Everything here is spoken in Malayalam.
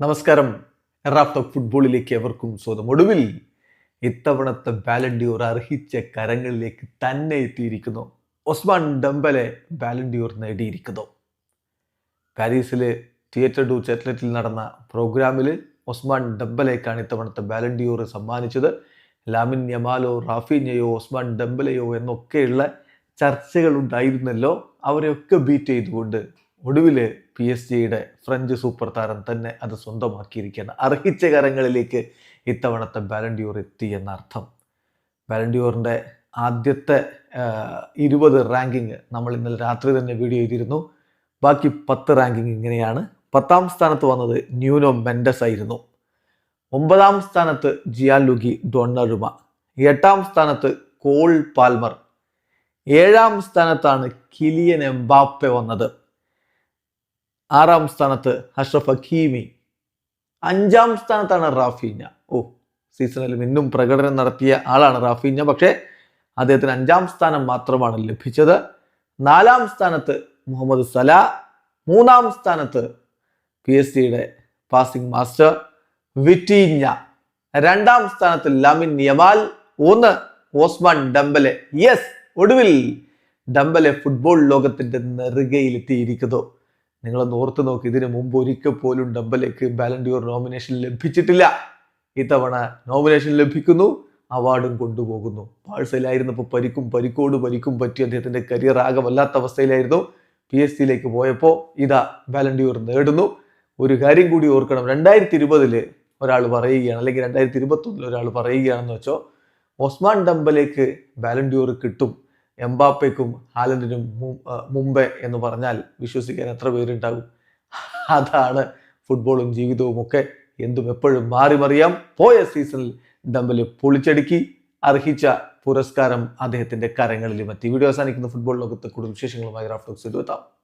നമസ്കാരം. ഓഫ് ഫുട്ബോളിലേക്ക് എവർക്കും സ്വാഗതം. ഒടുവിൽ ഇത്തവണത്തെ ബാലൻഡിയോർ അർഹിച്ച കരങ്ങളിലേക്ക് തന്നെ എത്തിയിരിക്കുന്നു. ഒസ്മാൻ ഡംബലെ ബാലൻഡിയോർ നേടിയിരിക്കുന്നു. പാരീസിലെ തിയേറ്റർ ഡു ചെറ്റ്ലറ്റിൽ നടന്ന പ്രോഗ്രാമിൽ ഒസ്മാൻ ഡംബലേക്കാണ് ഇത്തവണത്തെ ബാലൻഡിയോർ സമ്മാനിച്ചത്. ലാമിൻ യമാലോ റാഫിഞ്ഞയോ ഒസ്മാൻ ഡംബലയോ എന്നൊക്കെയുള്ള ചർച്ചകൾ ഉണ്ടായിരുന്നല്ലോ. അവരെയൊക്കെ ബീറ്റ് ചെയ്തുകൊണ്ട് ഒടുവിൽ പി എസ് ജിയുടെ ഫ്രഞ്ച് സൂപ്പർ താരം തന്നെ അത് സ്വന്തമാക്കിയിരിക്കുകയാണ്. അർഹിച്ച കരങ്ങളിലേക്ക് ഇത്തവണത്തെ ബാലൻഡിയൂർ എത്തി എന്നർത്ഥം. ബാലൻഡിയൂറിന്റെ ആദ്യത്തെ ഇരുപത് റാങ്കിങ് നമ്മൾ ഇന്നലെ രാത്രി തന്നെ വീഡിയോ ചെയ്തിരുന്നു. ബാക്കി പത്ത് റാങ്കിങ് ഇങ്ങനെയാണ്. പത്താം സ്ഥാനത്ത് വന്നത് ന്യൂനോ മെൻഡസ് ആയിരുന്നു. ഒമ്പതാം സ്ഥാനത്ത് ജിയാൽ ലുഗി ഡൊണ്ണറുമ എട്ടാം സ്ഥാനത്ത് കോൾ പാൽമർ. ഏഴാം സ്ഥാനത്താണ് കിലിയൻ എംബാപ്പെ വന്നത്. ആറാം സ്ഥാനത്ത് അഷ്റഫ് ഹക്കീമി. അഞ്ചാം സ്ഥാനത്താണ് റാഫീഞ്ഞ. ഓ സീസണിൽ ഇന്നും പ്രകടനം നടത്തിയ ആളാണ് റാഫീഞ്ഞ. പക്ഷേ അദ്ദേഹത്തിന് അഞ്ചാം സ്ഥാനം മാത്രമാണ് ലഭിച്ചത്. നാലാം സ്ഥാനത്ത് മുഹമ്മദ് സല മൂന്നാം സ്ഥാനത്ത് പി എസ് സിയുടെ പാസിംഗ് മാസ്റ്റർ വിറ്റീഞ്ഞ. രണ്ടാം സ്ഥാനത്ത് ലമിൻ യമാൽ ഒന്ന് ഓസ്മാൻ ഡംബലെ. യെസ് ഒടുവിൽ ഡംബലെ ഫുട്ബോൾ ലോകത്തിന്റെ നെറുകയിലെത്തിയിരിക്കുന്നു. നിങ്ങളൊന്ന് നോർത്ത് നോക്കി ഇതിനു മുമ്പ് ഒരിക്കൽ പോലും ഡബലേക്ക് ബാലൻഡിയോർ നോമിനേഷൻ ലഭിച്ചിട്ടില്ല. ഇത്തവണ നോമിനേഷൻ ലഭിക്കുന്നു അവാർഡും കൊണ്ടുപോകുന്നു. പാഴ്സയിലായിരുന്നപ്പോൾ പരിക്കും പരിക്കോട് പരിക്കും പറ്റി അദ്ദേഹത്തിന്റെ കരിയർ ആകെ വല്ലാത്ത അവസ്ഥയിലായിരുന്നു. പി എസ് സിയിലേക്ക് പോയപ്പോൾ ഇതാ ബാലൻഡിയോർ നേടുന്നു. ഒരു കാര്യം കൂടി ഓർക്കണം രണ്ടായിരത്തി ഇരുപതിൽ ഒരാൾ പറയുകയാണ് അല്ലെങ്കിൽ രണ്ടായിരത്തി ഇരുപത്തൊന്നിൽ ഒരാൾ പറയുകയാണെന്ന് വെച്ചോ ഒസ്മാൻ ഡംബലേക്ക് ബാലൻഡിയോർ കിട്ടും. എംബാപ്പയ്ക്കും ഹാലൻഡിനും മുമ്പേ എന്ന് പറഞ്ഞാൽ വിശ്വസിക്കാൻ എത്ര പേരുണ്ടാകും? അതാണ് ഫുട്ബോളും ജീവിതവും ഒക്കെ എന്തും എപ്പോഴും മാറി മറിയാം. പോയ സീസണിൽ ഡംബൽ പൊളിച്ചടുക്കി അർഹിച്ച പുരസ്കാരം അദ്ദേഹത്തിന്റെ കരങ്ങളിലും എത്തി. വീഡിയോ അവസാനിക്കുന്ന. ഫുട്ബോൾ ലോകത്ത് കൂടുതൽ വിശേഷങ്ങളുമായി റാഫ്റ്റോക്സ് എത്താം.